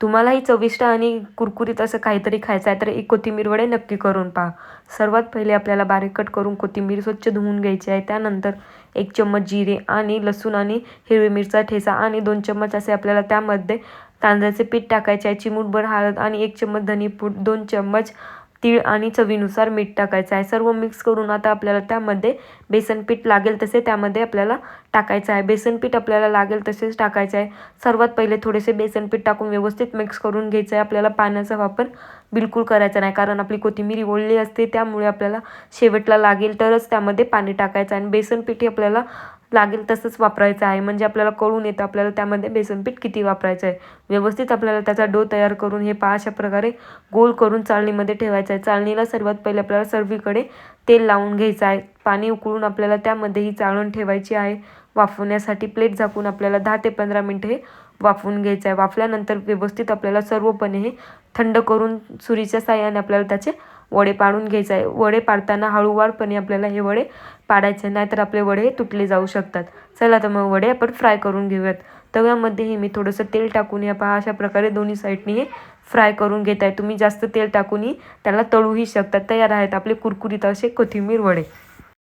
तुम्हालाही चविष्ट आणि कुरकुरीत असं काहीतरी खायचं आहे तर एक कोथिंबीर वडे नक्की करून पहा. सर्वात पहिले आपल्याला बारीक कट करून कोथिंबीर स्वच्छ धुवून घ्यायची आहे. त्यानंतर एक चम्मच जिरे आणि लसूण आणि हिरवी मिरचा ठेचा आणि दोन चम्मच असे आपल्याला त्यामध्ये तांदळाचे पीठ टाकायचे आहे चिमूटभर हळद आणि एक चम्मच धनीपूड दोन चम्मच तीळ आणि चवीनुसार मीठ टाकायचं आहे. सर्व मिक्स करून आता आपल्याला त्यामध्ये बेसन पीठ लागेल तसे त्यामध्ये आपल्याला टाकायचं आहे. बेसन पीठ आपल्याला लागेल तसेच टाकायचं आहे. सर्वात पहिले थोडेसे बेसन पीठ टाकून व्यवस्थित मिक्स करून घ्यायचं आहे. आपल्याला पाण्याचा वापर बिलकुल करायचा नाही कारण आपली कोथिंबीर ओळली असते त्यामुळे आपल्याला शेवटला लागेल तरच त्यामध्ये पाणी टाकायचं आहे. आणि बेसन पीठ आपल्याला लागेल तसंच वापरायचं आहे. म्हणजे आपल्याला कळून येतं आपल्याला त्यामध्ये बेसन पीठ किती वापरायचं आहे व्यवस्थित आपल्याला त्याचा डो तयार करून हे पहा अशा प्रकारे गोल करून चाळणीमध्ये ठेवायचं आहे चाळणीला सर्वात पहिले आपल्याला सर्वीकडे तेल लावून घ्यायचं आहे. पाणी उकळून आपल्याला त्यामध्ये ही चाळण ठेवायची आहे. वाफवण्यासाठी प्लेट झाकून आपल्याला दहा ते पंधरा मिनटं हे वाफवून घ्यायचं आहे वाफल्यानंतर व्यवस्थित आपल्याला सर्वपणे हे थंड करून सुरीच्या साह्याने आपल्याला त्याचे वडे पाडून घ्यायचं आहे वडे पाडताना हळूवारपणे आपल्याला हे वडे पाडायचे नाहीतर आपले वडे तुटले जाऊ शकतात. चला तर मग वडे आपण फ्राय करून घेऊयात. तव्यामध्येही मी थोडंसं तेल टाकून या पहा अशा प्रकारे दोन्ही साईडनी हे फ्राय करून घेत आहे. तुम्ही जास्त तेल टाकूनही त्याला तळूही शकतात तयार आहेत आपले कुरकुरीत असे कोथिंबीर वडे.